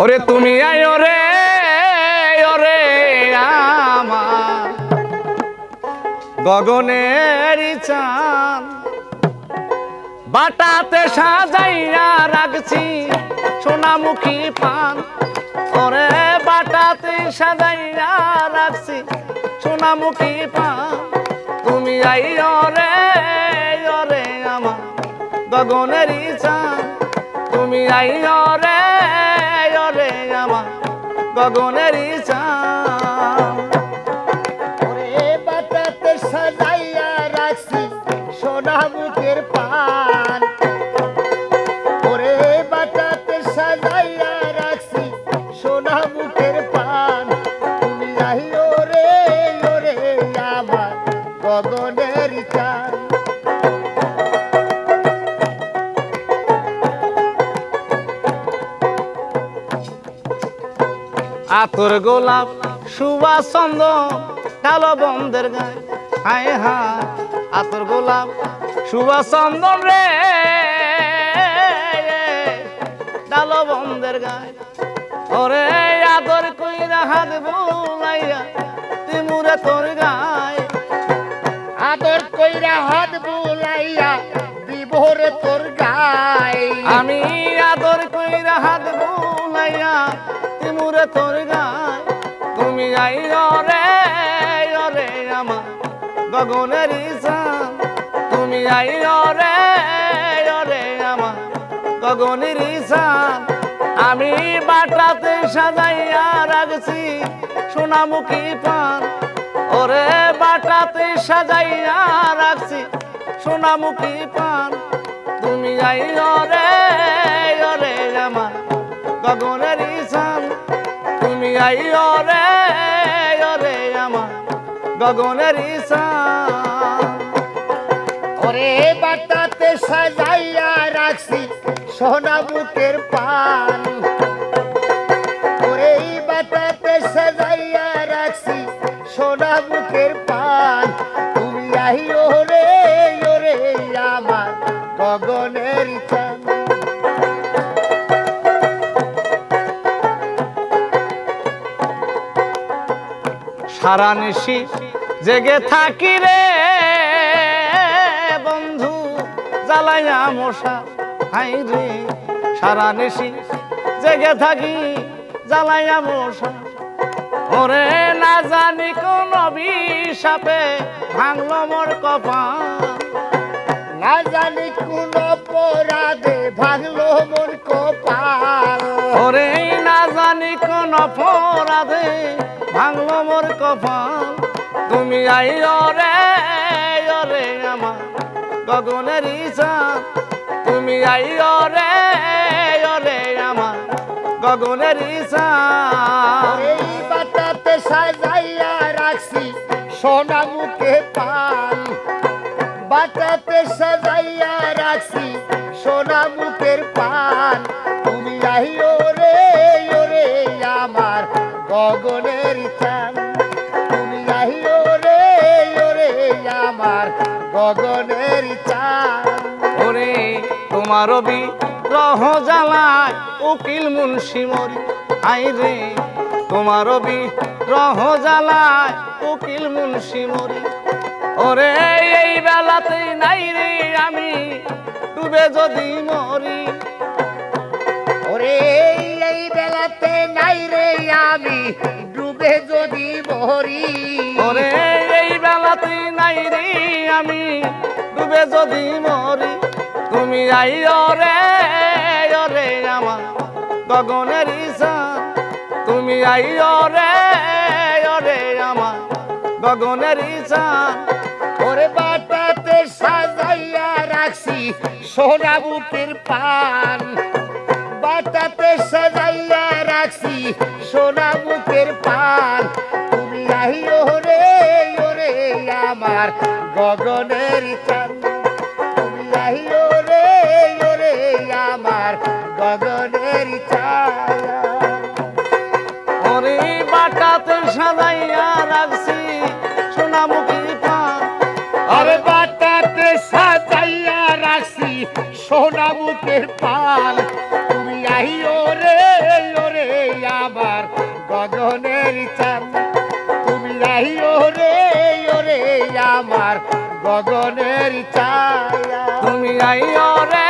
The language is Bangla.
ওরে তুমি আয় রে ওরে গগনের চাঁদ, বাটাতে সাজাইয়া রাখছি সোনামুখী পান। ওরে বাটাতে সাজাইয়া রাখছি সোনামুখী পান। তুমি আই রে ওরে আমার গগনের চাঁদ। তুমি আই রে গগনের ওরে পান। ওরে বাটাতে সাজাইয়া রাখছি সোনা মুখের পান। তুমি আহি ওরে ওরে আমার আতর গোলাপ, সুবাস চন্দ কালো বন্ধের গায়ে। হায় হা আতর গোলাপ, সুবাস চন্দন রে। কালো বন্ধের গায়ে। ওরে আদর কইরা হাত বুলাইয়া, তিমুরে তোর গায়ে। আদর কইরা হাত বুলাইয়া তিমুরে তোর গায় তুমি যাই রে রে আমার গগনের তুমি যাই রে রে আমার গগনের ইসান আমি বাটাতে সাজাইয়া রাখছি সোনামুখী পান। ওরে, বাটাতে সাজাইয়া রাখছি সোনামুখী পান। তুমি যাই রে রে আমার গগনের আই রে রে আমার গগনের ওরে বাটাতে সাজাইয়া রাখছি সোনা বুকের পান। ওরে বাটাতে সাজাইয়া রাখছি সোনা বুকের পান। তুমি আহি ওরে ওরে আমার গগনের সারা নিশি জেগে থাকি রে বন্ধু জ্বালাইয়া মশা। হাই রে সারা নিশি জেগে থাকি জ্বালাইয়া মশা। ওরে না জানি কোন বিষাপে ভাঙলো মোর কপাল। না জানি কোন অপরাধে ভাঙলো মোর কপাল। ওরে না জানি কোন অপরাধে ভাঙলো মোর কপাল। তুমি আই রে রে আমার গগনের ইসান তুমি আই রে রে আমার গগনের ইসান এই বাটাতে সাজাইয়া রাখছি সোনা মুখে পান বাটাতে সাজাইয়া রাখছি সোনা মুখের পান তুমি আহি ওরে ওরে আমার গগনের চান তুমি আহি ওরে ওরে আমার গগনের চান ওরে তোমার বি রহ জ্বালায় উকিল মুন্সি মরি। আই রে তোমার বি রহ জ্বালায় উকিল মুন্সি মরি। ওরে এই বেলাতেই নাই রে আমি ডুবে যদি মরি। ওরে বেলাতে রে আমি ডুবে যদি মরি। ওরে এই বেলাতেই নাই রে আমি ডুবে যদি মরি। তুমি আই রে রে আমার গগনের ইসান তুমি আই রে রে আমার গগনের ইসান ওরে বাটাতে সাজাইয়া রাখছি সোনা বুকের পান। বাটাতে সাজাইয়া রাখছি সোনা বুকের পান তুমি আহি ওরে ওরে আমার গগনের চান তুমি আহি ওরে ওরে আমার গগনের ছায়া ওরে বাটাতে সাজাইয়া রাখছি সোনামুখী পান আরে বাটাতে সাজাইয়া রাখছি সোনা বুকের পাল। নাই ওরে ওরে, আমার গগনের চাঁদ। তুমি নাই ওরে ওরে, আমার গগনের ছায়া তুমি নাই ওরে